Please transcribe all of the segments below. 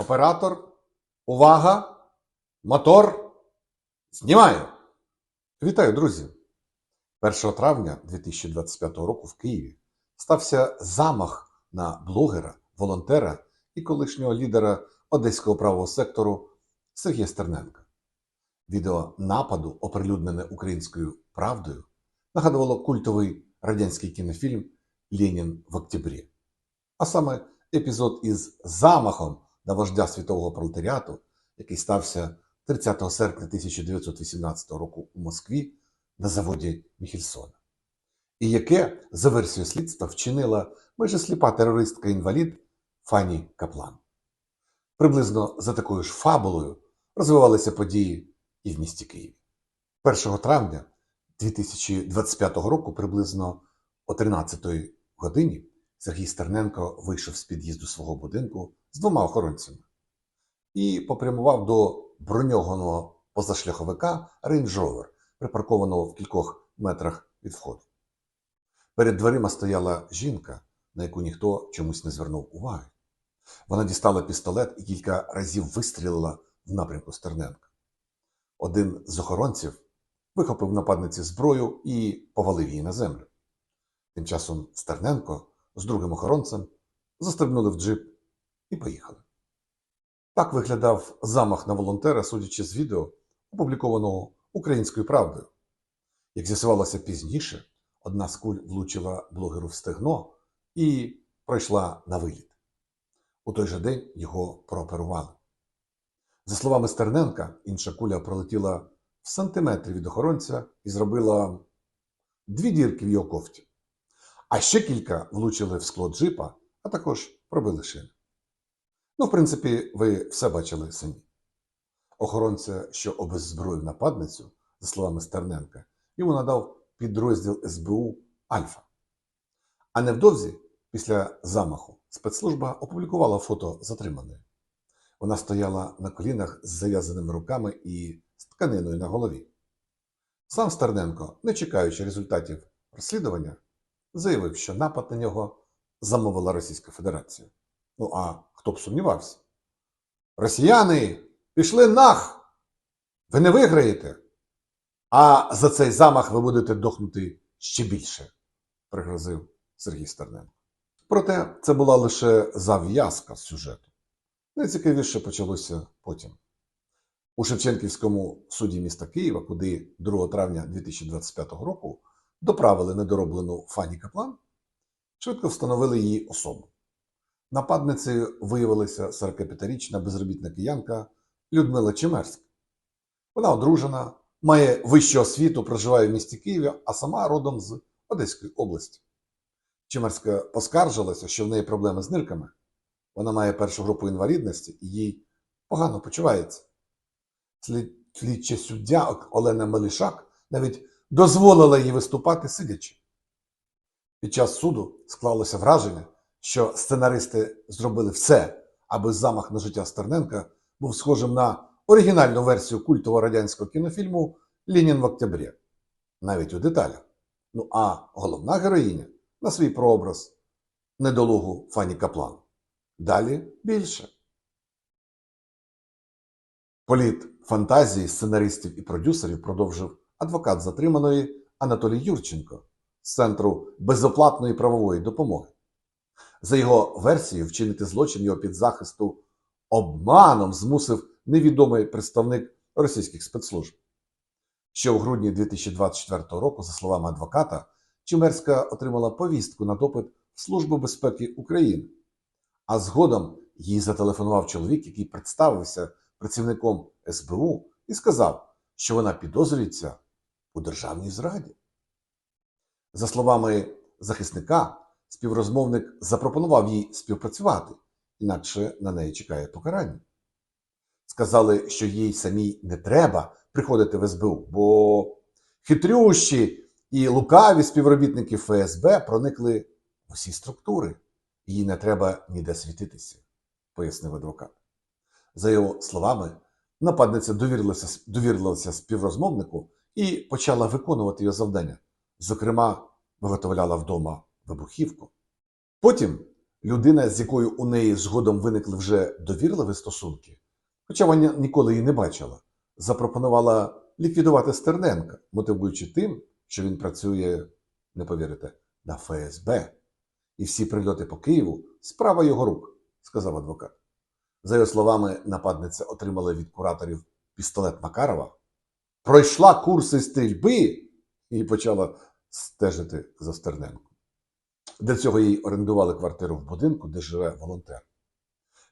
Оператор. Увага! Мотор. Знімаю! Вітаю, друзі! 1 травня 2025 року в Києві стався замах на блогера, волонтера і колишнього лідера одеського правого сектору Сергія Стерненка. Відео нападу, оприлюднене українською правдою, нагадувало культовий радянський кінофільм Ленін в октябрі. А саме епізод із замахом на вождя світового пролетаріату, який стався 30 серпня 1918 року у Москві на заводі Міхельсона, і яке, за версією слідства, вчинила майже сліпа терористка-інвалід Фані Каплан. Приблизно за такою ж фабулою розвивалися події і в місті Києві. 1 травня 2025 року, приблизно о 13 годині, Сергій Стерненко вийшов з під'їзду свого будинку з двома охоронцями і попрямував до броньованого позашляховика Range Rover, припаркованого в кількох метрах від входу. Перед дверима стояла жінка, на яку ніхто чомусь не звернув уваги. Вона дістала пістолет і кілька разів вистрілила в напрямку Стерненка. Один з охоронців вихопив нападниці зброю і повалив її на землю. Тим часом Стерненко з другим охоронцем застрибнули в джип і поїхали. Так виглядав замах на волонтера, судячи з відео, опублікованого українською правдою. Як з'ясувалося пізніше, одна з куль влучила блогеру в стегно і пройшла на виліт. У той же день його прооперували. За словами Стерненка, інша куля пролетіла в сантиметрі від охоронця і зробила дві дірки в його кофті. А ще кілька влучили в скло джипа, а також пробили шини. Ну, в принципі, ви все бачили самі. Охоронця, що обеззброїв нападницю, за словами Стерненка, йому надав підрозділ СБУ Альфа. А невдовзі, після замаху, спецслужба опублікувала фото затриманої. Вона стояла на колінах з зав'язаними руками і з тканиною на голові. Сам Стерненко, не чекаючи результатів розслідування, заявив, що напад на нього замовила Російська Федерація. Ну а хто б сумнівався? Росіяни пішли нах! Ви не виграєте. А за цей замах ви будете дохнути ще більше, пригрозив Сергій Стерненко. Проте це була лише зав'язка сюжету. Найцікавіше почалося потім. У Шевченківському суді міста Києва, куди 2 травня 2025 року доправили недороблену Фані Каплан, швидко встановили її особу. Нападницею виявилася 45-річна безробітна киянка Людмила Чемерська. Вона одружена, має вищу освіту, проживає в місті Києві, а сама родом з Одеської області. Чемерська поскаржилася, що в неї проблеми з нирками. Вона має першу групу інвалідності і їй погано почувається. Слідча суддя Олена Мелішак навіть дозволила їй виступати сидячи. Під час суду склалося враження, що сценаристи зробили все, аби замах на життя Стерненка був схожим на оригінальну версію культового радянського кінофільму Ленін в октябрі, навіть у деталях. Ну а головна героїня на свій прообраз недолугу Фані Каплан. Далі більше. Політ фантазії сценаристів і продюсерів продовжив адвокат затриманої Анатолій Юрченко з Центру безоплатної правової допомоги. За його версією, вчинити злочин його підзахисту обманом змусив невідомий представник російських спецслужб. Ще у грудні 2024 року, за словами адвоката, Чимерська отримала повістку на допит в Службу безпеки України. А згодом їй зателефонував чоловік, який представився працівником СБУ і сказав, що вона підозрюється у державній зраді. За словами захисника, співрозмовник запропонував їй співпрацювати, інакше на неї чекає покарання. Сказали, що їй самій не треба приходити в СБУ, бо хитрющі і лукаві співробітники ФСБ проникли в усі структури. Їй не треба ніде світитися, пояснив адвокат. За його словами, нападниця довірилася, довірилася співрозмовнику і почала виконувати його завдання. Зокрема, виготовляла вдома вибухівку. Потім людина, з якою у неї згодом виникли вже довірливі стосунки, хоча вона ніколи її не бачила, запропонувала ліквідувати Стерненка, мотивуючи тим, що він працює, не повірите, на ФСБ. І всі прильоти по Києву справа його рук, сказав адвокат. За його словами, нападниця отримала від кураторів пістолет Макарова, пройшла курси стрільби і почала стежити за Стерненком. Для цього їй орендували квартиру в будинку, де живе волонтер.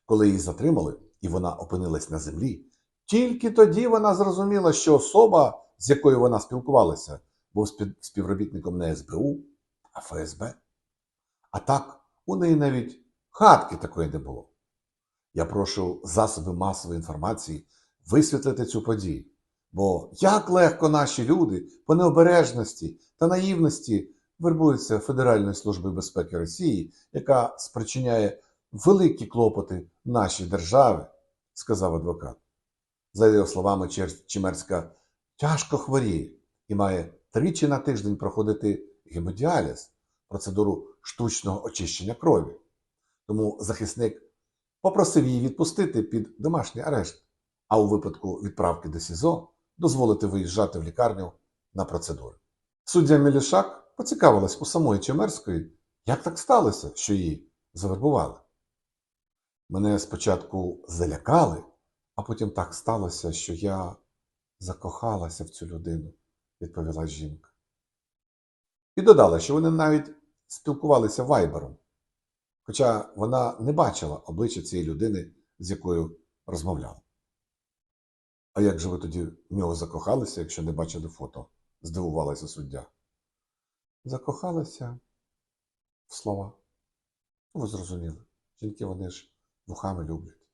Коли її затримали і вона опинилась на землі, тільки тоді вона зрозуміла, що особа, з якою вона спілкувалася, був спів- співробітником не СБУ, а ФСБ. А так, у неї навіть хатки такої не було. Я прошу засоби масової інформації висвітлити цю подію. Бо як легко наші люди по необережності та наївності вербуються Федеральною службою безпеки Росії, яка спричиняє великі клопоти нашій державі, сказав адвокат. За його словами, Чемерська тяжко хворіє і має тричі на тиждень проходити гемодіаліз, процедуру штучного очищення крові. Тому захисник попросив її відпустити під домашній арешт, а у випадку відправки до СІЗО дозволити виїжджати в лікарню на процедури. Суддя Мілішак поцікавилась у самої Чемерської, як так сталося, що її завербували. Мене спочатку залякали, а потім так сталося, що я закохалася в цю людину, відповіла жінка. І додала, що вони навіть спілкувалися вайбером, хоча вона не бачила обличчя цієї людини, з якою розмовляла. А як же ви тоді в нього закохалися, якщо не бачили фото? здивувалася суддя. Закохалася в слова. Ну, ви зрозуміли, жінки вони ж вухами люблять.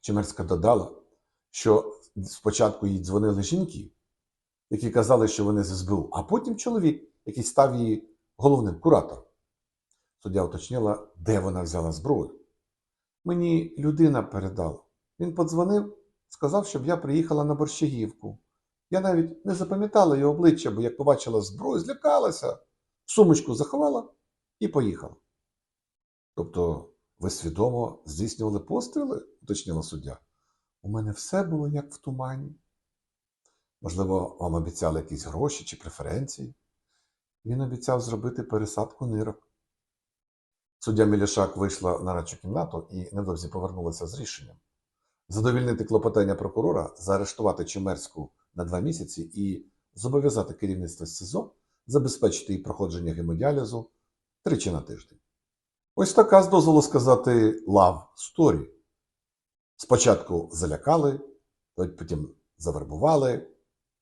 Чемерська додала, що спочатку їй дзвонили жінки, які казали, що вони з СБУ, а потім чоловік, який став її головним куратором. Суддя уточнила, де вона взяла зброю. Мені людина передала. Він подзвонив, сказав, щоб я приїхала на Борщагівку. Я навіть не запам'ятала його обличчя, бо як побачила зброю, злякалася, сумочку заховала і поїхала. Тобто ви свідомо здійснювали постріли, уточнила суддя. У мене все було як в тумані. Можливо, вам обіцяли якісь гроші чи преференції. Він обіцяв зробити пересадку нирок. Суддя Мілішак вийшла в нарадчу кімнату і невдовзі повернулася з рішенням задовільнити клопотання прокурора, заарештувати Чемерську на два місяці і зобов'язати керівництво СІЗО забезпечити їй проходження гемодіалізу тричі на тиждень. Ось така, з дозволу сказати, лав сторі. Спочатку залякали, потім завербували,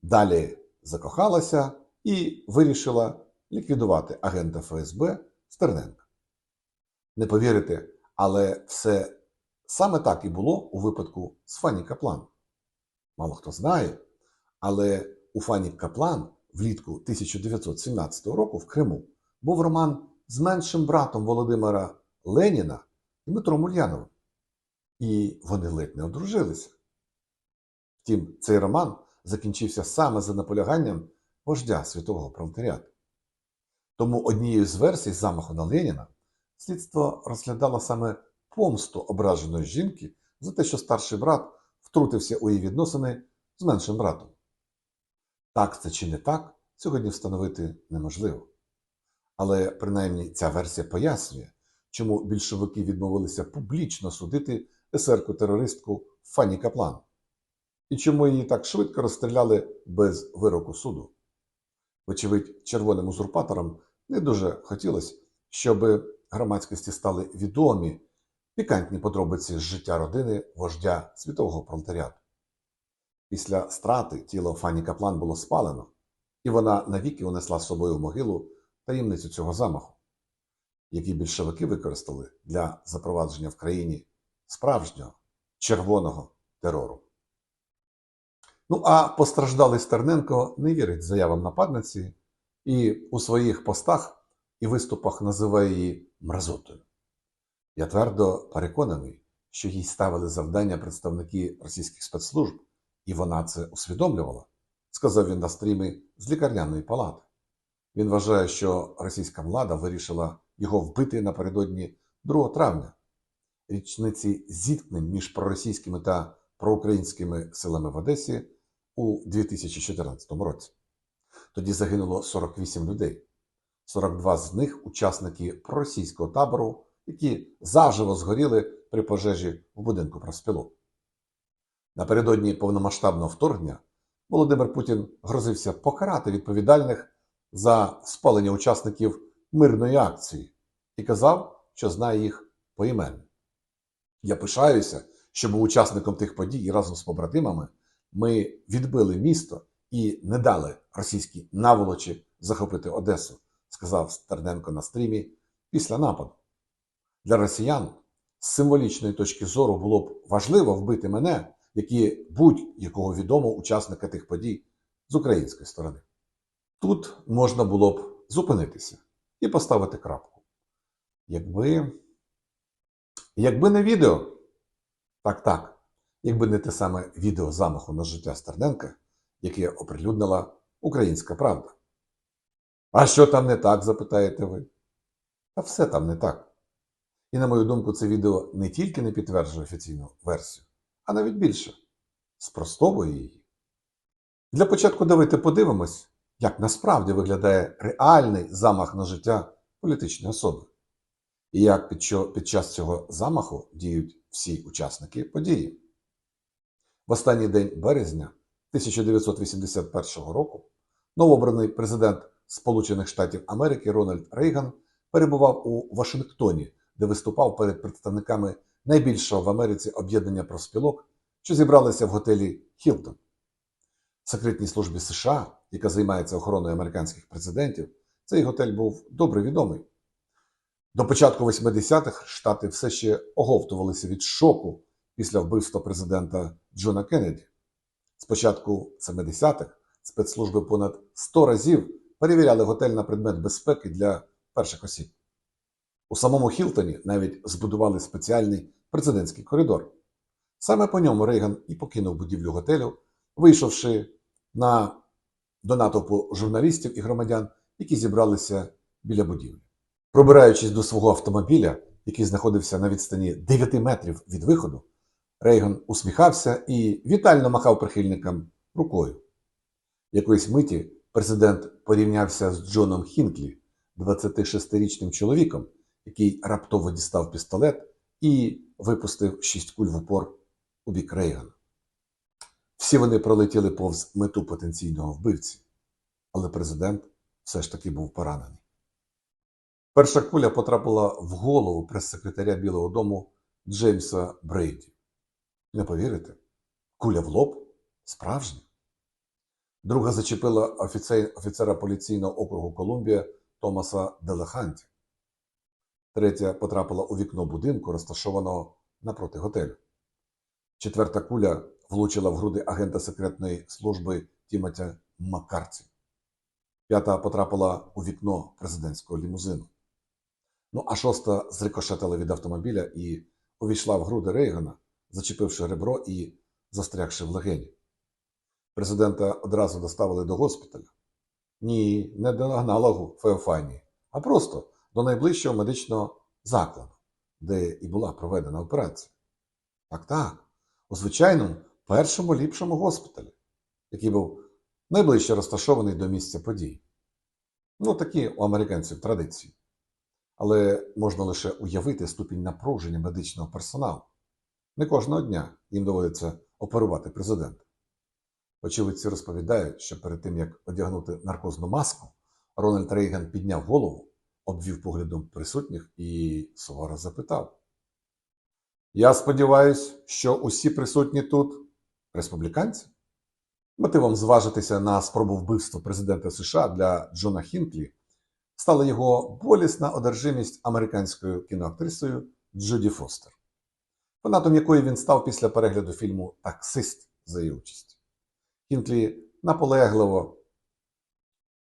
далі закохалася і вирішила ліквідувати агента ФСБ Стерненка. Не повірите, але все саме так і було у випадку з Фані Каплан. Мало хто знає, але у Фані Каплан влітку 1917 року в Криму був роман з меншим братом Володимира Леніна Дмитром Ульяновим. І вони ледь не одружилися. Втім, цей роман закінчився саме за наполяганням вождя світового пролетаріату. Тому однією з версій замаху на Леніна слідство розглядало саме помсту ображеної жінки за те, що старший брат втрутився у її відносини з меншим братом. Так це чи не так, сьогодні встановити неможливо. Але принаймні ця версія пояснює, чому більшовики відмовилися публічно судити есерку-терористку Фані Каплан, і чому її так швидко розстріляли без вироку суду. Вочевидь, червоним узурпаторам не дуже хотілося, щоб громадськості стали відомі пікантні подробиці з життя родини вождя світового пролетаріату. Після страти тіло Фані Каплан було спалено, і вона навіки унесла з собою в могилу таємницю цього замаху, який більшовики використали для запровадження в країні справжнього червоного терору. Ну а постраждалий Стерненко не вірить заявам нападниці і у своїх постах і виступах називає її мразотою. Я твердо переконаний, що їй ставили завдання представники російських спецслужб, і вона це усвідомлювала, сказав він на стрімі з лікарняної палати. Він вважає, що російська влада вирішила його вбити напередодні 2 травня, річниці зіткнень між проросійськими та проукраїнськими силами в Одесі у 2014 році. Тоді загинуло 48 людей. 42 з них учасники проросійського табору, які заживо згоріли при пожежі в будинку профспілок. Напередодні повномасштабного вторгнення Володимир Путін грозився покарати відповідальних за спалення учасників мирної акції і казав, що знає їх по поіменно. Я пишаюся, що був учасником тих подій і разом з побратимами ми відбили місто і не дали російській наволочі захопити Одесу, сказав Стерненко на стрімі після нападу. Для росіян з символічної точки зору було б важливо вбити мене, як і будь-якого відомого учасника тих подій з української сторони. Тут можна було б зупинитися і поставити крапку. Якби, якби не відео, так так, якби не те саме відео замаху на життя Стерненка, яке оприлюднила Українська Правда. А що там не так, запитаєте ви? Та все там не так. І, на мою думку, це відео не тільки не підтверджує офіційну версію, а навіть більше спростовує її. Для початку давайте подивимось, як насправді виглядає реальний замах на життя політичної особи, і як під, час цього замаху діють всі учасники події. В останній день березня 1981 року новообраний президент Сполучених Штатів Америки Рональд Рейган перебував у Вашингтоні, де виступав перед представниками найбільшого в Америці об'єднання профспілок, що зібралися в готелі Хілтон. Секретній службі США, яка займається охороною американських президентів, цей готель був добре відомий. До початку 80-х Штати все ще оговтувалися від шоку після вбивства президента Джона Кеннеді. З початку 70-х спецслужби понад 100 разів перевіряли готель на предмет безпеки для перших осіб. У самому Хілтоні навіть збудували спеціальний президентський коридор. Саме по ньому Рейган і покинув будівлю готелю, вийшовши на до натовпу журналістів і громадян, які зібралися біля будівлі. Пробираючись до свого автомобіля, який знаходився на відстані 9 метрів від виходу, Рейган усміхався і вітально махав прихильникам рукою. Якоїсь миті президент порівнявся з Джоном Хінклі, 26-річним чоловіком, який раптово дістав пістолет і випустив шість куль в упор у бік Рейгана. Всі вони пролетіли повз мету потенційного вбивці, але президент все ж таки був поранений. Перша куля потрапила в голову прес-секретаря Білого Дому Джеймса Брейді. Не повірите? Куля в лоб справжня. Друга зачепила офіцера поліційного округу Колумбія Томаса Делеханті. Третя потрапила у вікно будинку, розташованого напроти готелю. Четверта куля влучила в груди агента секретної служби Тімотя Маккарті. П'ята потрапила у вікно президентського лімузину. Ну а шоста зрикошетила від автомобіля і увійшла в груди Рейгана, зачепивши ребро і застрягши в легені. Президента одразу доставили до госпіталя. Ні, не до аналогу Феофанії, а просто до найближчого медичного закладу, де і була проведена операція. Так, так, у звичайному першому ліпшому госпіталі, який був найближче розташований до місця подій. Ну, такі у американців традиції. Але можна лише уявити ступінь напруження медичного персоналу. Не кожного дня їм доводиться оперувати президента. Очевидці розповідають, що перед тим, як одягнути наркозну маску, Рональд Рейган підняв голову, обвів поглядом присутніх і суворо запитав: Я сподіваюся, що усі присутні тут республіканці? Мотивом зважитися на спробу вбивства президента США для Джона Хінклі стала його болісна одержимість американською кіноактрисою Джуді Фостер, фанатом якої він став після перегляду фільму Таксист за її участі. Хінклі наполегливо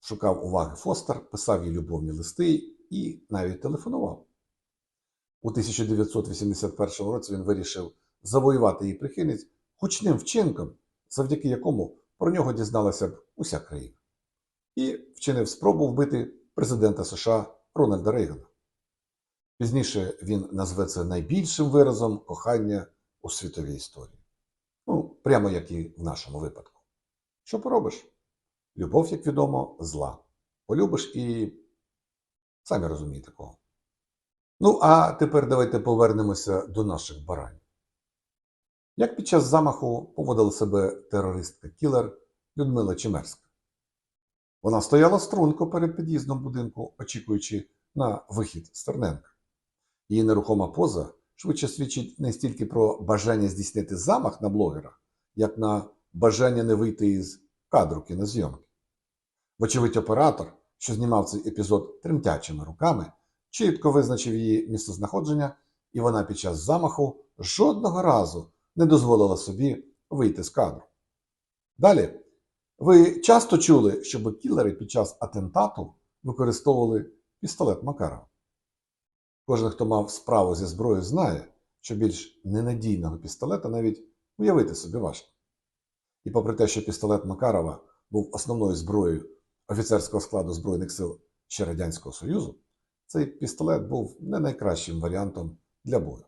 шукав уваги Фостер, писав їй любовні листи і навіть телефонував. У 1981 році він вирішив завоювати її прихильність гучним вчинком, завдяки якому про нього дізналася б уся країна, і вчинив спробу вбити президента США Рональда Рейгана. Пізніше він назве це найбільшим виразом кохання у світовій історії. Ну, прямо як і в нашому випадку. Що поробиш? Любов, як відомо, зла. Полюбиш і самі розумієте кого. Ну, а тепер давайте повернемося до наших баранів. Як під час замаху поводила себе терористка кілер Людмила Чемерська? Вона стояла струнко перед під'їздом будинку, очікуючи на вихід Стерненка. Її нерухома поза швидше свідчить не стільки про бажання здійснити замах на блогера, як на бажання не вийти із кадру кінозйомки. Вочевидь, оператор, що знімав цей епізод тремтячими руками, чітко визначив її місцезнаходження, і вона під час замаху жодного разу не дозволила собі вийти з кадру. Далі, ви часто чули, щоб кілери під час атентату використовували пістолет Макарова. Кожен, хто мав справу зі зброєю, знає, що більш ненадійного пістолета навіть уявити собі важко. І попри те, що пістолет Макарова був основною зброєю офіцерського складу Збройних сил ще Радянського Союзу, цей пістолет був не найкращим варіантом для бою.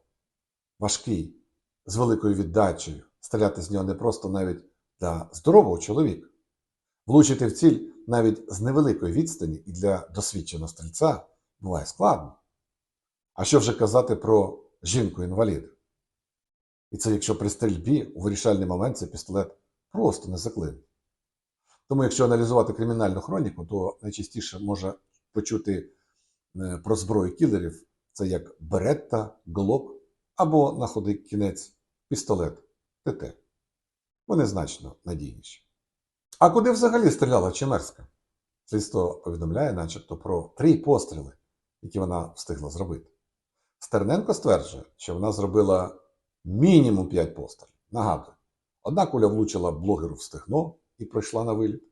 Важкий, з великою віддачею, стріляти з нього не просто навіть для здорового чоловіка. Влучити в ціль навіть з невеликої відстані і для досвідченого стрільця буває складно. А що вже казати про жінку-інваліда? І це якщо при стрільбі у вирішальний момент цей пістолет просто не заклине. Тому, якщо аналізувати кримінальну хроніку, то найчастіше може почути е, про зброю кілерів це як беретта, глок або на худий кінець пістолет ТТ. Вони значно надійніші. А куди взагалі стріляла Чемерська? Слідство повідомляє, начебто, про три постріли, які вона встигла зробити. Стерненко стверджує, що вона зробила мінімум 5 пострілів. Нагадую, одна куля влучила блогеру в стегно і пройшла на виліт,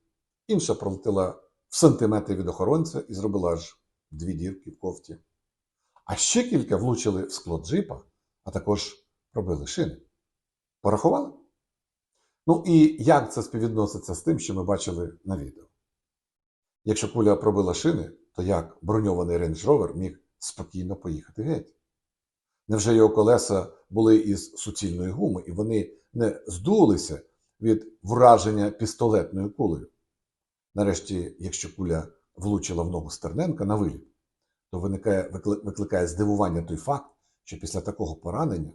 інша пролетіла в сантиметрі від охоронця і зробила аж дві дірки в кофті. А ще кілька влучили в скло джипа, а також пробили шини. Порахували? Ну і як це співвідноситься з тим, що ми бачили на відео? Якщо куля пробила шини, то як броньований Range Rover міг спокійно поїхати геть? Невже його колеса були із суцільної гуми, і вони не здулися від враження пістолетною кулею? Нарешті, якщо куля влучила в ногу Стерненка на виліт, то виникає, викликає здивування той факт, що після такого поранення,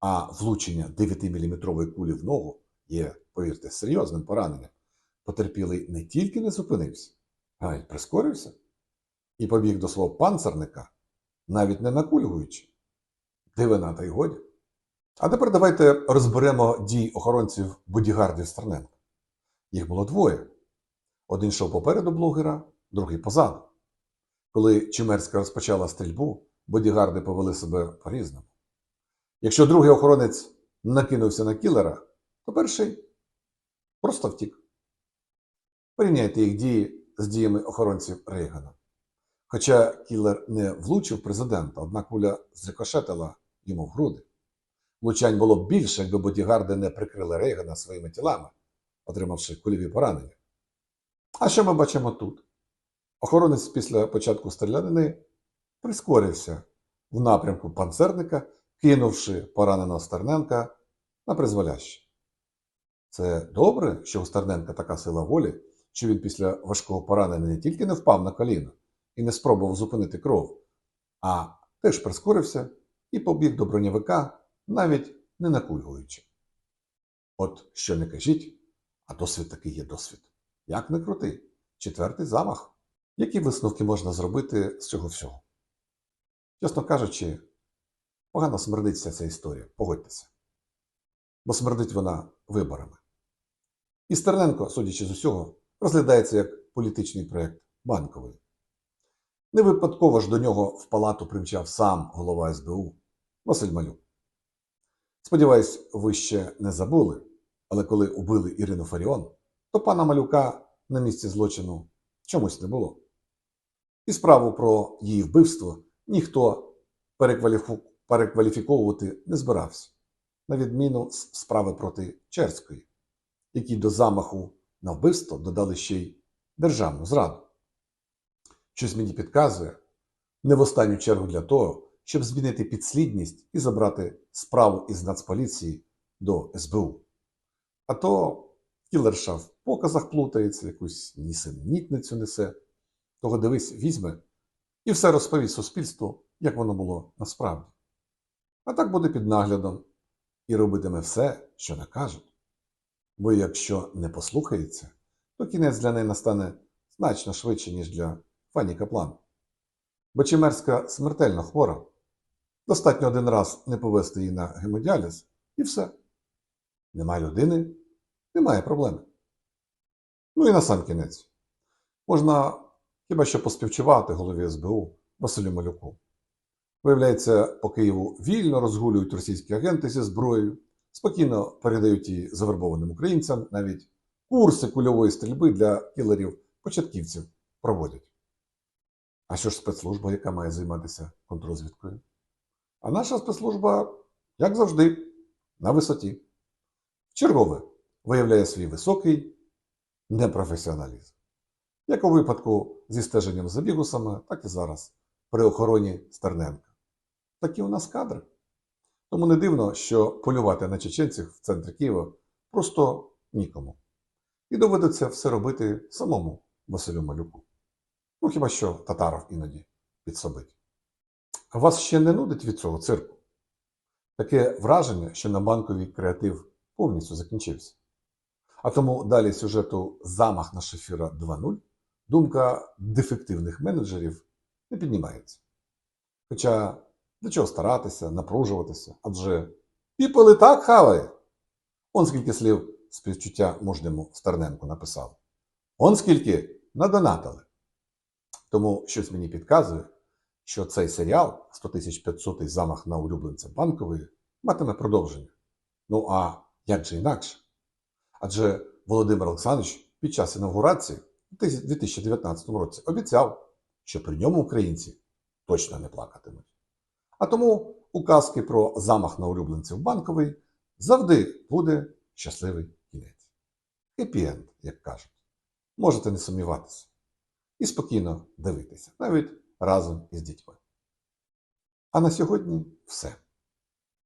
а влучення 9-мм кулі в ногу є, повірте, серйозним пораненням, потерпілий не тільки не зупинився, а й прискорився і побіг до свого панцерника, навіть не накульгуючи. Дивина та й годі. А тепер давайте розберемо дії охоронців бодігардів Стерненка. Їх було двоє. Один йшов попереду блогера, другий позаду. Коли Чимерська розпочала стрільбу, бодігарди повели себе по-різному. Якщо другий охоронець накинувся на кілера, то перший просто втік. Порівняйте їх дії з діями охоронців Рейгана. Хоча кілер не влучив президента, одна куля зрикошетила йому в груди. Влучань було б більше, якби бодігарди не прикрили Рейгана своїми тілами, отримавши кульові поранення. А що ми бачимо тут? Охоронець після початку стрілянини прискорився в напрямку панцерника, кинувши пораненого Стерненка на призволяще. Це добре, що у Стерненка така сила волі, що він після важкого поранення не тільки не впав на коліно і не спробував зупинити кров, а теж прискорився і побіг до броньовика, навіть не накульгуючи. От що не кажіть, а досвід такий є досвід. Як не крути? Четвертий замах. Які висновки можна зробити з цього всього? Чесно кажучи, погано смердиться ця історія, погодьтеся. Бо смердить вона виборами. І Стерненко, судячи з усього, розглядається як політичний проєкт банковий. Не випадково ж до нього в палату примчав сам голова СБУ Василь Малюк. Сподіваюсь, ви ще не забули, але коли убили Ірину Фаріон, то пана Малюка на місці злочину чомусь не було. І справу про її вбивство ніхто перекваліфу- перекваліфіковувати не збирався, на відміну з справи проти Черської, які до замаху на вбивство додали ще й державну зраду. Щось мені підказує, Не в останню чергу для того, щоб змінити підслідність і забрати справу із Нацполіції до СБУ. А то кілерша в показах плутається, якусь нісенітницю несе. Того дивись, візьме і все розповість суспільству, як воно було насправді. А так буде під наглядом і робитиме все, що накажуть. Бо якщо не послухається, то кінець для неї настане значно швидше, ніж для Фані Каплан. Бо Чимерська смертельно хвора. Достатньо один раз не повести її на гемодіаліз, і все. Немає людини, немає проблеми. Ну і на сам кінець. Можна хіба що поспівчувати голові СБУ Василю Малюку. Виявляється, по Києву вільно розгулюють російські агенти зі зброєю, спокійно передають її завербованим українцям, навіть курси кульової стрільби для кілерів-початківців проводять. А що ж спецслужба, яка має займатися контррозвідкою? А наша спецслужба, як завжди, на висоті. Чергове виявляє свій високий непрофесіоналізм. Як у випадку зі стеженням за бігусами, так і зараз при охороні Стерненка. Такі у нас кадри. Тому не дивно, що полювати на чеченців в центрі Києва просто нікому. І доведеться все робити самому Василю Малюку. Ну хіба що татаров іноді підсобить. Вас ще не нудить від цього цирку? Таке враження, що на банковій креатив повністю закінчився. А тому далі сюжету Замах на шефіра 2.0 думка дефективних менеджерів не піднімається. Хоча для чого старатися, напружуватися? Адже і так хаває. Он скільки слів співчуття мужньому Стерненку написав. Он скільки надонатили. Тому щось мені підказує, що цей серіал 100 500 замах на улюбленця банкової матиме продовження. Ну а як же інакше? Адже Володимир Олександрович під час інаугурації у 2019 році обіцяв, що при ньому українці точно не плакатимуть. А тому у казки про замах на улюбленців банковий завжди буде щасливий кінець. Хеппі-енд, як кажуть. Можете не сумніватися. І спокійно дивитися, навіть разом із дітьми. А на сьогодні все.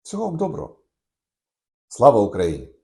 Всього вам доброго. Слава Україні!